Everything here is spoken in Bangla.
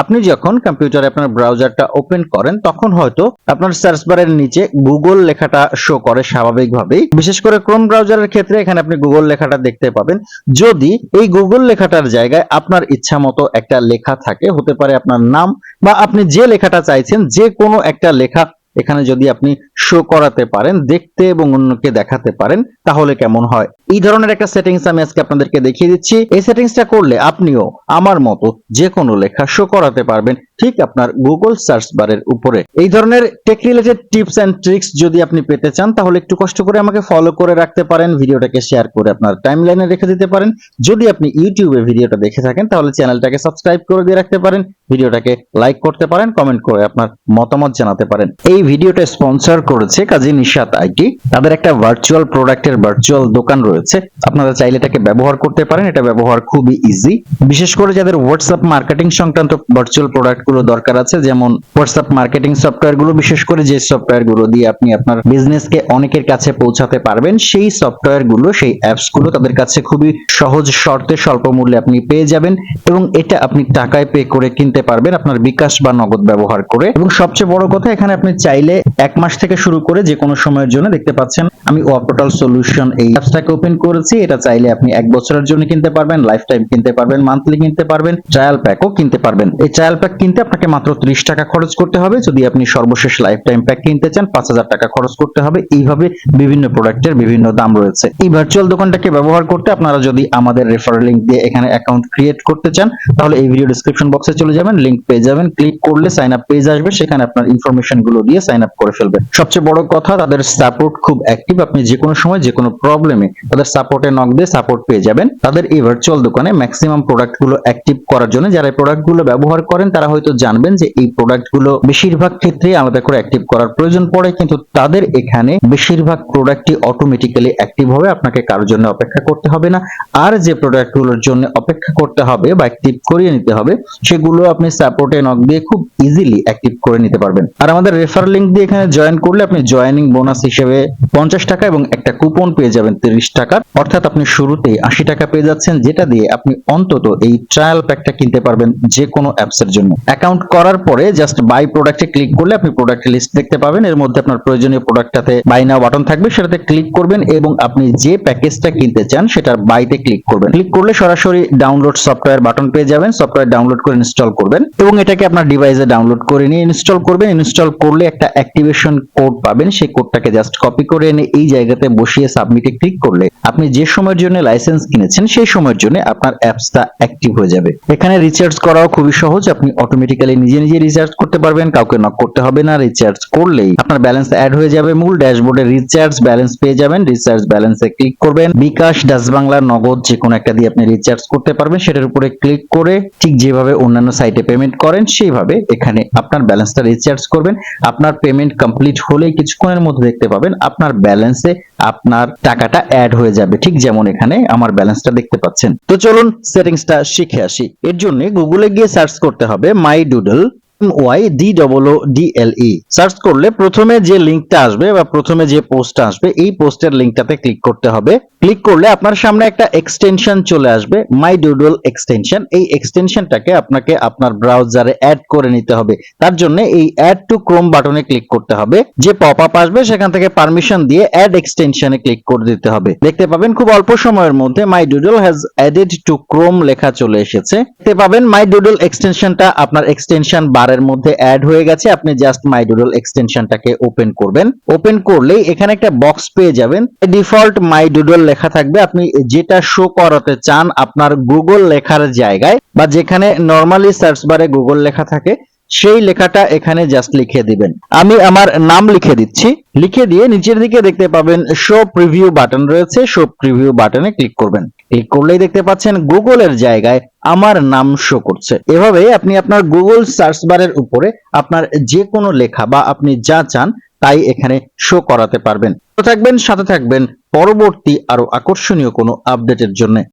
আপনি যখন কম্পিউটারে আপনার ব্রাউজারটা ওপেন করেন, তখন হয়তো আপনার সার্চ বারের নিচে গুগল লেখাটা শো করে স্বাভাবিকভাবেই। বিশেষ করে ক্রোম ব্রাউজারের ক্ষেত্রে এখানে আপনি গুগল লেখাটা দেখতে পাবেন। যদি এই গুগল লেখাটার জায়গায় আপনার ইচ্ছা মতো একটা লেখা থাকে, হতে পারে আপনার নাম বা আপনি যে লেখাটা চাইছেন, যে কোনো একটা লেখা এখানে যদি আপনি শো করাতে পারেন, দেখতে এবং অন্যকে দেখাতে পারেন, তাহলে কেমন হয়? এই ধরনের একটা সেটিংস আমি আজকে আপনাদেরকে দেখিয়ে দিচ্ছি। এই সেটিংসটা করলে আপনিও আমার মতো যে কোনো লেখা শো করাতে পারবেন। ঠিক আপনার গুগল সার্চ বারের উপরে। এই ধরনের tech related tips and tricks যদি আপনি পেতে চান, তাহলে একটু কষ্ট করে আমাকে ফলো করে রাখতে পারেন, ভিডিওটাকে শেয়ার করে আপনার টাইম টাইমলাইনে রেখে দিতে পারেন। যদি আপনি ইউটিউবে ভিডিওটা দেখে থাকেন, তাহলে চ্যানেলটাকে সাবস্ক্রাইব করে দিয়ে রাখতে পারেন, ভিডিওটাকে লাইক করতে পারেন কমেন্ট করে আপনার মতামত জানাতে পারেন। এই ভিডিওটা স্পন্সর করেছে কাজী নিশাত আইটি তাদের একটা ভার্চুয়াল প্রোডাক্টের ভার্চুয়াল দোকান রয়েছে। আপনারা চাইলে এটাকে ব্যবহার করতে পারেন, এটা ব্যবহার খুবই ইজি বিশেষ করে যাদের হোয়াটসঅ্যাপ মার্কেটিং সংক্রান্ত ভার্চুয়াল প্রোডাক্ট গুলো দরকার আছে? যেমন হোয়াটসঅ্যাপ মার্কেটিং সফটওয়্যারগুলো, বিশেষ করে যে সফটওয়্যারগুলো দিয়ে আপনি আপনার বিজনেসকে অনেকের কাছে পৌঁছাতে পারবেন, সেই সফটওয়্যারগুলো, সেই অ্যাপসগুলো তাদের কাছে খুবই সহজ শর্তে স্বল্প মূল্যে আপনি পেয়ে যাবেন এবং এটা আপনি টাকায় পে করে কিনতে পারবেন আপনার বিকাশ বা নগদ ব্যবহার করে। এবং সবচেয়ে বড় কথা, এখানে আপনি চাইলে এক মাস থেকে শুরু করে যে কোনো সময়ের জন্য দেখতে পাচ্ছেন, আমি ওয়াপোর্টাল সলিউশন এই অ্যাপসটাকে ওপেন করেছি। এটা চাইলে আপনি এক বছরের জন্য কিনতে পারবেন লাইফ টাইম কিনতে পারবেন মান্থলি কিনতে পারবেন ট্রায়াল প্যাকও কিনতে পারবেন। এই ট্রায়াল প্যাক কিনতে আপনাকে মাত্র 30 টাকা খরচ করতে হবে। যদি আপনি সর্বশেষ লাইফ টাইম প্যাক কিনতে চান 5000 টাকা খরচ করতে হবে। এইভাবে বিভিন্ন প্রোডাক্টের বিভিন্ন দাম রয়েছে। এই ভার্চুয়াল দোকানটাকে ব্যবহার করতে আপনারা যদি আমাদের রেফারেল লিংক দিয়ে এখানে অ্যাকাউন্ট ক্রিয়েট করতে চান, তাহলে এই ভিডিও ডেসক্রিপশন বক্সে চলে যাবেন লিংক পেয়ে যাবেন। ক্লিক করলে সাইন আপ পেজ আসবে। সেখানে আপনার ইনফরমেশনগুলো দিয়ে সাইন আপ করে ফেলবেন। সবচেয়ে বড় কথা, তাদের সাপোর্ট খুব অ্যাক্টিভ আপনি যে কোনো সময় যে কোনো প্রবলেমে তাদের সাপোর্টে নক দিয়ে সাপোর্ট পেয়ে যাবেন। তাদের এই ভার্চুয়াল দোকানে ম্যাক্সিমাম প্রোডাক্টগুলো অ্যাক্টিভ করার জন্য যারা প্রোডাক্টগুলো ব্যবহার করেন, তারা হয়তো জানবেন যে এই প্রোডাক্টগুলো বেশিরভাগ ক্ষেত্রে আলাদা করে অ্যাক্টিভ করার প্রয়োজন পড়ে, কিন্তু তাদের এখানে বেশিরভাগ প্রোডাক্টই অটোমেটিক্যালি অ্যাক্টিভ হবে, আপনাকে কারোর জন্য অপেক্ষা করতে হবে না। আর যে প্রোডাক্টগুলোর জন্য অপেক্ষা করতে হবে বা অ্যাক্টিভ করিয়ে নিতে হবে, সেগুলো আপনি সাপোর্টে নক দিয়ে খুব ইজিলি অ্যাক্টিভ করে নিতে পারবেন। আর আমাদের রেফার লিংক দিয়ে এখানে জয়েন করলে আপনি জয়েনিং বোনাস হিসেবে পঞ্চাশ টাকা এবং একটা কুপন পেয়ে যাবেন তিরিশ টাকার অর্থাৎ আপনি শুরুতেই আশি টাকা পেয়ে যাচ্ছেন, যেটা দিয়ে আপনি অন্তত এই ট্রায়াল প্যাকটা কিনতে পারবেন যে কোনো অ্যাপস এর জন্য। অ্যাকাউন্ট করার পরে জাস্ট বাই প্রোডাক্টে ক্লিক করলে আপনি প্রোডাক্ট লিস্ট দেখতে পাবেন। এর মধ্যে আপনার প্রয়োজনীয় প্রোডাক্টটাতে বাই নাও বাটন থাকবে, সেটাতে ক্লিক করবেন এবং আপনি যে প্যাকেজটা কিনতে চান সেটার বাইতে ক্লিক করবেন। ক্লিক করলে সরাসরি ডাউনলোড সফটওয়্যার বাটন পেয়ে যাবেন সফটওয়্যার ডাউনলোড করে ইনস্টল করবেন এবং এটাকে আপনার ডিভাইসে ডাউনলোড করে নিয়ে ইনস্টল করবেন। ইনস্টল করলে একটা অ্যাক্টিভেশন কোড পাবেন, সেই কোডটাকে জাস্ট কপি করে এনে এই জায়গাতে বসিয়ে সাবমিটে ক্লিক করলে আপনি যে সময়ের জন্য লাইসেন্স কিনেছেন, সেই সময়ের জন্য আপনার অ্যাপসটা অ্যাক্টিভ হয়ে যাবে। এখানে রিচার্জ করাও খুবই সহজ। আপনি অটোমেটিক্যালি নিজে নিজে রিচার্জ করতে পারবেন, কাউকে নক করতে হবে না। রিচার্জ করলেই আপনার ব্যালেন্স অ্যাড হয়ে যাবে। মূল ড্যাশবোর্ডে রিচার্জ ব্যালেন্স পেয়ে যাবেন। রিচার্জ ব্যালেন্সে ক্লিক করবেন। বিকাশ, ডাচ বাংলা, নগদ যে কোনো একটা দিয়ে আপনি রিচার্জ করতে পারবেন। সেটার উপরে ক্লিক করে ঠিক যেভাবে অন্যান্য সাইটে পেমেন্ট করেন, সেইভাবে এখানে আপনার ব্যালেন্সটা রিচার্জ করবেন। আপনার পেমেন্ট কমপ্লিট হলে কিছুক্ষণের মধ্যে দেখতে পাবেন। আপনার ব্যালেন্সে আপনার টাকাটা অ্যাড হয়ে যাবে। ঠিক যেমন এখানে আমার ব্যালেন্সটা দেখতে পাচ্ছেন। তো চলুন সেটিংসটা শিখে আসি। এর জন্য গুগলে গিয়ে সার্চ করতে হবে my doodle Y D double O D search করলে প্রথমে যে লিঙ্কটা আসবে বা প্রথমে যে পোস্টটা আসবে, এই পোস্টের লিঙ্কটাতে ক্লিক করতে হবে। ক্লিক করলে আপনার সামনে একটা এক্সটেনশন চলে আসবে মাই ডুডল এক্সটেনশন এই এক্সটেনশনটাকে আপনাকে আপনার ব্রাউজারে অ্যাড করে নিতে হবে। তার জন্য এই অ্যাড টু ক্রোম বাটনে ক্লিক করতে হবে। যে পপ আপ আসবে, সেখান থেকে পারমিশন দিয়ে অ্যাড এক্সটেনশনে ক্লিক করে দিতে হবে। দেখতে পাবেন খুব অল্প সময়ের মধ্যে my doodle has added to Chrome লেখা চলে এসেছে। দেখতে পাবেন মাই ডুডল এক্সটেনশনটা আপনার এক্সটেনশন বারের মধ্যে অ্যাড হয়ে গেছে, আপনি জাস্ট মাই ডুডল এক্সটেনশনটাকে ওপেন করবেন। ওপেন করলেই এখানে একটা বক্স পেয়ে যাবেন। ডিফল্ট মাই ডুডল লেখা থাকবে। আপনি যেটা শো করাতে চান আপনার গুগল লেখার জায়গায় বা যেখানে নর্মালি সার্চ বারে গুগল লেখা থাকে, সেই লেখাটা এখানে জাস্ট লিখে দিবেন। আমি আমার নাম লিখে দিচ্ছি। লিখে দিয়ে নিচের দিকে দেখতে পাবেন শো প্রিভিউ বাটন রয়েছে। শো প্রিভিউ বাটনে ক্লিক করবেন। ক্লিক করলেই দেখতে পাচ্ছেন গুগলের জায়গায় আমার নাম শো করছে। এভাবে আপনি আপনার গুগল সার্চ বারের উপরে আপনার যে কোনো লেখা বা আপনি যা চান তাই এখানে শো করাতে পারবেন। তো থাকবেন, সাথে থাকবেন। পরবর্তী আরও আকর্ষণীয় কোনো আপডেটের জন্য।